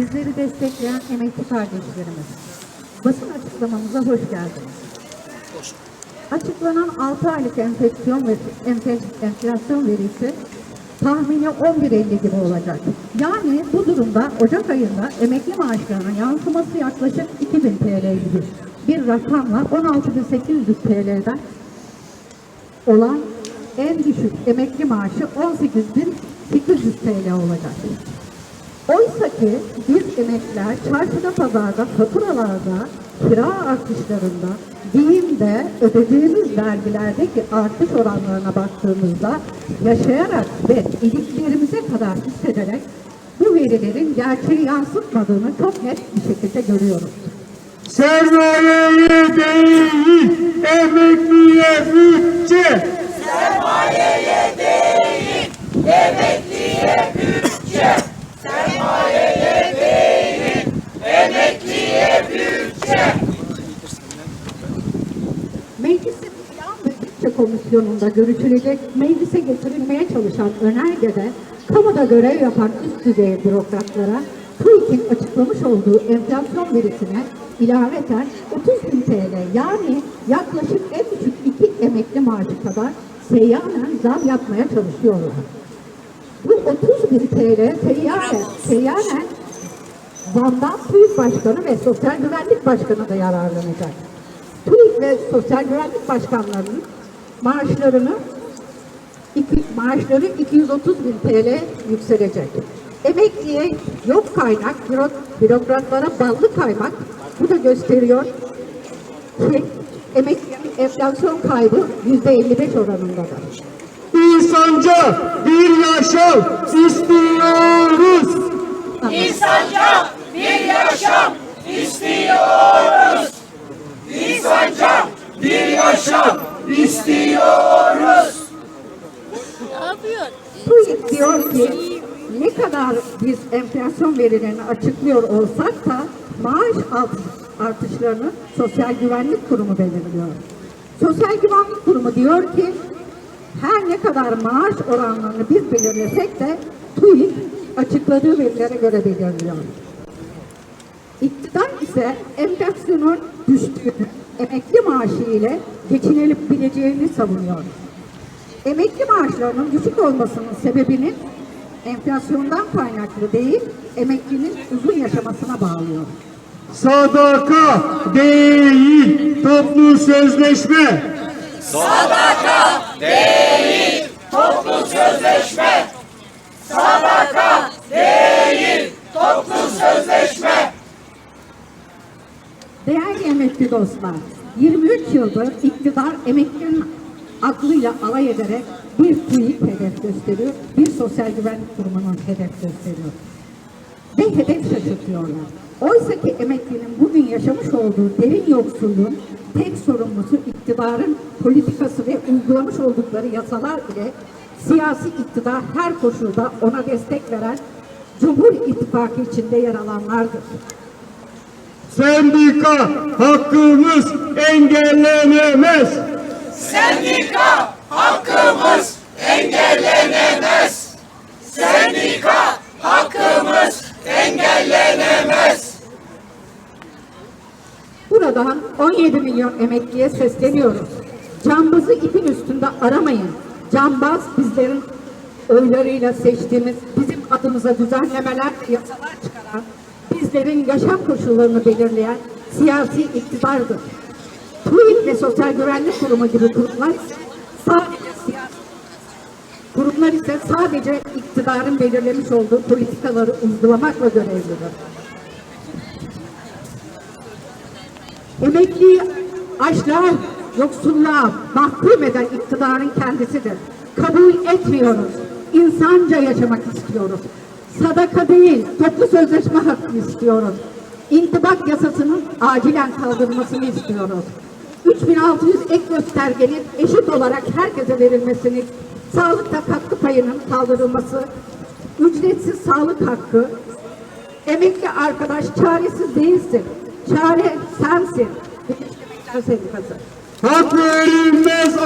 bizleri destekleyen emekli kardeşlerimiz. Basın açıklamamıza hoş geldiniz. Açıklanan 6 aylık enfeksiyon ve enfe- enflasyon verisi tahmini 11.50 gibi olacak. Yani bu durumda Ocak ayında emekli maaşlarına yansıması yaklaşık 2000 TL gibi bir rakamla 16.800 TL'den olan en düşük emekli maaşı 18.800 TL olacak. Oysa ki biz emekliler çarşıda pazarda faturalarda kira artışlarında giyimde ödediğimiz vergilerdeki artış oranlarına baktığımızda yaşayarak ve iliklerimize kadar hissederek bu verilerin gerçeği yansıtmadığını çok net bir şekilde görüyoruz. Sermayeye değil, emekliye bütçe. Meclisin Plan ve Bütçe Komisyonu'nda görüşülecek, meclise getirilmeye çalışan önergede kamuda görev yapan üst düzey bürokratlara TÜİK'in açıklamış olduğu enflasyon verisine ilaveten 30 bin TL yani yaklaşık en düşük iki emekli maaşı kadar seyyanen zam yapmaya çalışıyorlar. Bu 30 bin TL seyyanen, seyyanen zamdan TÜİK Başkanı ve Sosyal Güvenlik Başkanı da yararlanacak. Ve Sosyal Güvenlik Başkanlarının maaşlarını iki, maaşları 230 bin TL yükselecek. Emekliye yok kaynak, büro- bürokratlara ballı kaymak bu da gösteriyor ki emeklinin enflasyon kaybı %55 oranındadır. İnsanca bir yaşam istiyoruz. İnsanca bir yaşam istiyoruz. İnsanca bir yaşam istiyoruz. Ne yapıyor? TÜİK diyor ki ne kadar biz enflasyon verilerini açıklıyor olsak da maaş artışlarını Sosyal Güvenlik Kurumu belirliyor. Sosyal Güvenlik Kurumu diyor ki her ne kadar maaş oranlarını biz belirlesek de TÜİK açıkladığı verilere göre belirliyor. İktidar ise enflasyonun düştüğünü, emekli maaşı ile geçinebileceğini savunuyor. Emekli maaşlarının düşük olmasının sebebini enflasyondan kaynaklı değil, emeklinin uzun yaşamasına bağlıyor. Sadaka değil, toplu sözleşme. Sadaka değil, toplu sözleşme. Sadaka değil, toplu sözleşme. Emekli dostlar, 23 yıldır iktidar emeklinin aklıyla alay ederek bir TÜİK hedef gösteriyor, bir sosyal güvenlik kurumunun hedef gösteriyor. Ve hedef şaşırtıyorlar. Oysa ki emeklinin bugün yaşamış olduğu derin yoksulluğun tek sorumlusu iktidarın politikası ve uygulamış oldukları yasalar ile siyasi iktidar her koşulda ona destek veren Cumhur İttifakı içinde yer alanlardır. Sendika hakkımız engellenemez. Sendika hakkımız engellenemez. Sendika hakkımız engellenemez. Buradan 17 milyon emekliye sesleniyoruz. Cambazı ipin üstünde aramayın. Cambaz bizlerin oylarıyla seçtiğimiz, bizim adımıza düzenlemeler, yasalar çıkaran, bizlerin yaşam koşullarını belirleyen siyasi iktidardır. TÜİK ve Sosyal Güvenlik Kurumu gibi kurumlar sadece siyasi kurumlar ise sadece iktidarın belirlemiş olduğu politikaları uygulamakla görevlidir. Emekliyi açlığa, yoksulluğa mahkum eden iktidarın kendisidir. Kabul etmiyoruz. İnsanca yaşamak istiyoruz. Sadaka değil, toplu sözleşme hakkı istiyoruz. İntibak yasasının acilen kaldırılmasını istiyoruz. 3600 ek göstergenin eşit olarak herkese verilmesini, sağlıkta katkı payının kaldırılması, ücretsiz sağlık hakkı, Emekli arkadaş çaresiz değilsin. Çare sensin. Sendikası. Hak verilmez.